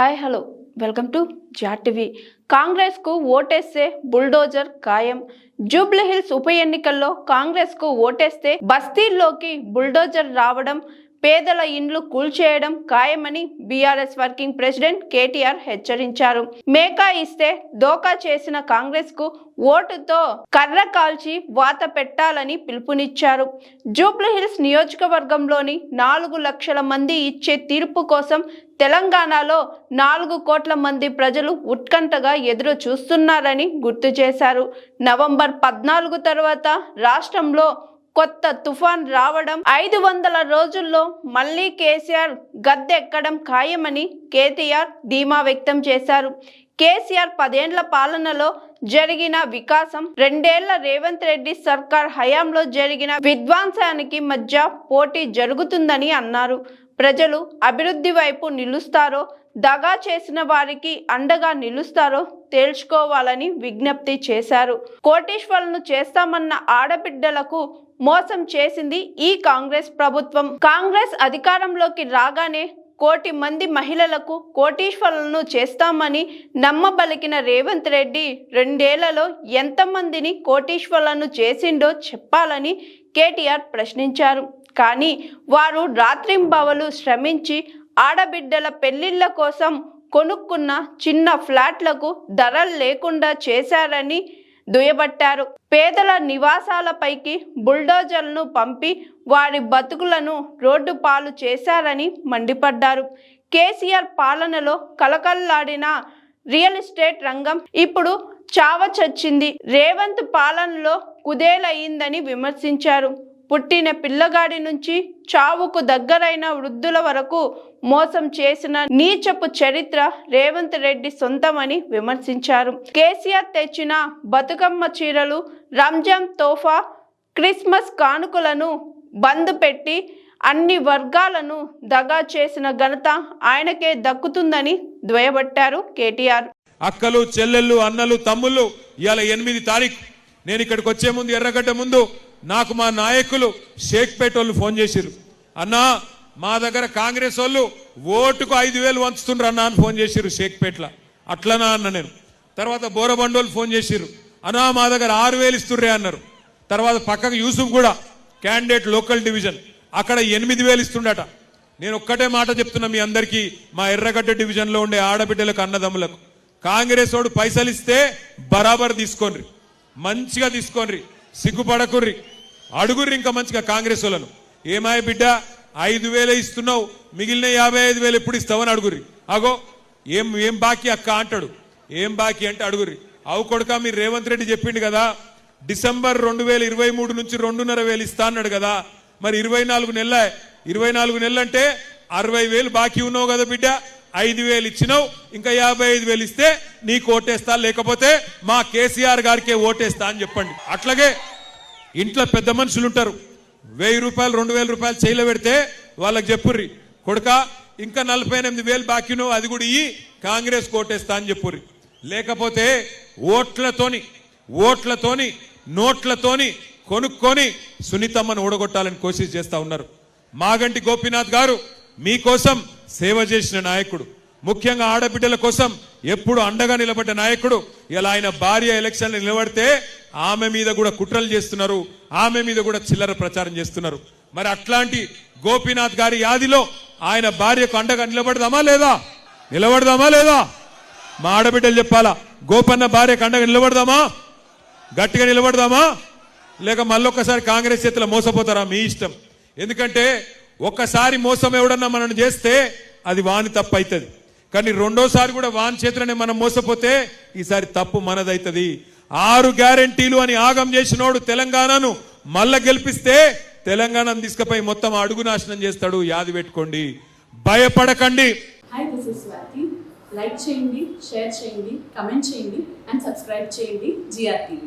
Hi hello welcome to జాట్ కాంగ్రెస్కు ఓటేస్తే బుల్డోజర్ ఖాయం. జూబ్లీహిల్స్ ఉప ఎన్నికల్లో కాంగ్రెస్కు ఓటేస్తే బస్తీల్లోకి బుల్డోజర్ రావడం పేదల ఇండ్లు కూల్చేయడం ఖాయమని బీఆర్ఎస్ వర్కింగ్ ప్రెసిడెంట్ కేటీఆర్ హెచ్చరించారు. మేకా ఇస్తే దోకా చేసిన కాంగ్రెస్కు ఓటుతో కర్ర కాల్చి వాత పెట్టాలని పిలుపునిచ్చారు. జూబ్లీహిల్స్ నియోజకవర్గంలోని నాలుగు లక్షల మంది ఇచ్చే తీర్పు కోసం తెలంగాణలో నాలుగు కోట్ల మంది ప్రజలు ఉత్కంఠగా ఎదురు చూస్తున్నారని గుర్తు చేశారు. నవంబర్ పద్నాలుగు తర్వాత రాష్ట్రంలో కొత్త తుఫాన్ రావడం ఐదు వందల రోజుల్లో మళ్ళీ కేసీఆర్ గద్దెక్కడం ఖాయమని కేటీఆర్ ధీమా వ్యక్తం చేశారు. కేసీఆర్ పదేండ్ల పాలనలో జరిగిన వికాసం రెండేళ్ళ రేవంత్ రెడ్డి సర్కార్ హయాంలో జరిగిన విధ్వంసానికి మధ్య పోటీ జరుగుతుందని అన్నారు. ప్రజలు అభివృద్ధి వైపు నిలుస్తారో దగా చేసిన వారికి అండగా నిలుస్తారో తేల్చుకోవాలని విజ్ఞప్తి చేశారు. కోటీశ్వరులను చేస్తామన్న ఆడబిడ్డలకు మోసం చేసింది ఈ కాంగ్రెస్ ప్రభుత్వం. కాంగ్రెస్ అధికారంలోకి రాగానే కోటి మంది మహిళలకు కోటీశ్వరులను చేస్తామని నమ్మబలికిన రేవంత్ రెడ్డి రెండేళ్ళలో ఎంతమందిని కోటీశ్వరులను చేసిండో చెప్పాలని కేటీఆర్ ప్రశ్నించారు. కానీ వారు రాత్రింబవలు శ్రమించి ఆడబిడ్డల పెళ్ళిళ్ళ కోసం కొనుక్కున్న చిన్న ఫ్లాట్లకు ధరలు లేకుండా చేశారని దుయబట్టారు పేదల నివాసాలపైకి బుల్డోజర్లను పంపి వారి బతుకులను రోడ్డు పాలు చేశారని మండిపడ్డారు. కేసీఆర్ పాలనలో కలకల్లాడిన రియల్ ఎస్టేట్ రంగం ఇప్పుడు చావచచ్చింది రేవంత్ పాలనలో కుదేలయ్యిందని విమర్శించారు. పుట్టిన పిల్లగాడి నుంచి చావుకు దగ్గరైన వృద్ధుల వరకు మోసం చేసిన నీచపు చరిత్ర రేవంత్ రెడ్డి సొంతమని విమర్శించారు. కేసీఆర్ తెచ్చిన బతుకమ్మ చీరలు రంజాన్ తోఫా క్రిస్మస్ కానుకలను బంద్ పెట్టి అన్ని వర్గాలను దగా చేసిన ఘనత ఆయనకే దక్కుతుందని ద్వయబట్టారు కేటీఆర్. అక్కలు చెల్లెళ్ళు అన్నలు తమ్ముళ్ళు ఇవాళ ఎనిమిది తారీఖు. నేను ఇక్కడికి వచ్చే ముందు ఎర్రగడ్డ ముందు నాకు మా నాయకులు షేక్పేట వాళ్ళు ఫోన్ చేసిరు అన్నా మా దగ్గర కాంగ్రెస్ వాళ్ళు ఓటుకు ఐదు వేలు వంచుతుండ్రు అన్న అని ఫోన్ చేసిర్రు షేక్పేట్ల అట్లనా అన్న నేను. తర్వాత బోరబండోళ్ళు ఫోన్ చేసిర్రు. అన్నా మా దగ్గర ఆరు వేలు ఇస్తుర్రే అన్నారు. తర్వాత పక్కకు యూసుఫ్ కూడా క్యాండిడేట్ లోకల్ డివిజన్ అక్కడ ఎనిమిది వేలు ఇస్తుండట. నేను ఒక్కటే మాట చెప్తున్నా మీ అందరికీ మా ఎర్రగడ్డ డివిజన్లో ఉండే ఆడబిడ్డలకు అన్నదమ్ములకు. కాంగ్రెస్ వాడు పైసలు ఇస్తే బరాబర్ తీసుకోండి మంచిగా తీసుకోండి సిగ్గుపడకుర్రి. అడుగుర్రి ఇంకా మంచిగా కాంగ్రెస్ వాళ్ళను. ఏమాయ బిడ్డ? ఐదు వేలే ఇస్తున్నావు మిగిలిన యాభై ఐదు వేలు ఎప్పుడు ఇస్తావని అడుగురి అగో ఏం ఏం బాకీ అక్క అంటాడు. ఏం బాకీ అంటే అడుగురి అవు కొడుక మీరు రేవంత్ రెడ్డి చెప్పిండు కదా డిసెంబర్ రెండు వేల ఇరవై మూడు నుంచి రెండున్నర వేలు ఇస్తా అన్నాడు కదా మరి ఇరవై నాలుగు నెలల ఇరవై నాలుగు నెలలు అంటే అరవై వేలు బాకీ ఉన్నావు కదా బిడ్డ ఐదు వేలు ఇచ్చినావు ఇంకా యాభై ఐదు వేలు ఇస్తే నీకు ఓటేస్తా లేకపోతే మా కేసీఆర్ గారికే ఓటేస్తా అని చెప్పండి. అట్లాగే ఇంట్లో పెద్ద మనుషులు ఉంటారు వెయ్యి రూపాయలు రెండు వేల రూపాయలు చేయలో పెడితే వాళ్ళకి చెప్పుర్రి. కొడుక ఇంకా నలభై ఎనిమిది వేలు బాకీ అది కూడా ఇయ్యి కాంగ్రెస్ కోటేస్తా అని చెప్పుర్రి. లేకపోతే ఓట్లతోని ఓట్లతోని నోట్లతోని కొనుక్కొని సునీతమ్మను ఊడగొట్టాలని కోషిష్ చేస్తా ఉన్నారు. మాగంటి గోపీనాథ్ గారు మీకోసం సేవ చేసిన నాయకుడు. ముఖ్యంగా ఆడబిడ్డల కోసం ఎప్పుడు అండగా నిలబడ్డ నాయకుడు. ఇలా ఆయన భార్య ఎలక్షన్లు నిలబడితే ఆమె మీద కూడా కుట్రలు చేస్తున్నారు ఆమె మీద కూడా చిల్లర ప్రచారం చేస్తున్నారు. మరి అట్లాంటి గోపీనాథ్ గారి యాదిలో ఆయన భార్యకు అండగా నిలబడదామా లేదా? నిలబడదామా లేదా? మా ఆడబిడ్డలు చెప్పాలా గోపన్న భార్యకు అండగా నిలబడదామా? గట్టిగా నిలబడదామా? లేక మళ్ళొక్కసారి కాంగ్రెస్ చేతిలో మోసపోతారా? మీ ఇష్టం. ఎందుకంటే ఒక్కసారి మోసం ఎవడన్నా మనం చేస్తే అది వాని తప్పు అవుతుంది కానీ రెండోసారి కూడా వాని చేతిలోనే మనం మోసపోతే ఈసారి తప్పు మనదవుతుంది ఆరు గ్యారంటీలు అని ఆగం చేసినోడు తెలంగాణను మళ్ళా గెలిపిస్తే తెలంగాణను తీసుకుపోయి మొత్తం అడుగు నాశనం చేస్తాడు యాది పెట్టుకోండి. భయపడకండి. Hi this is Swathi like చేయండి షేర్ చేయండి కమెంట్ చేయండి అండ్ సబ్స్క్రైబ్ చేయండి జిఆర్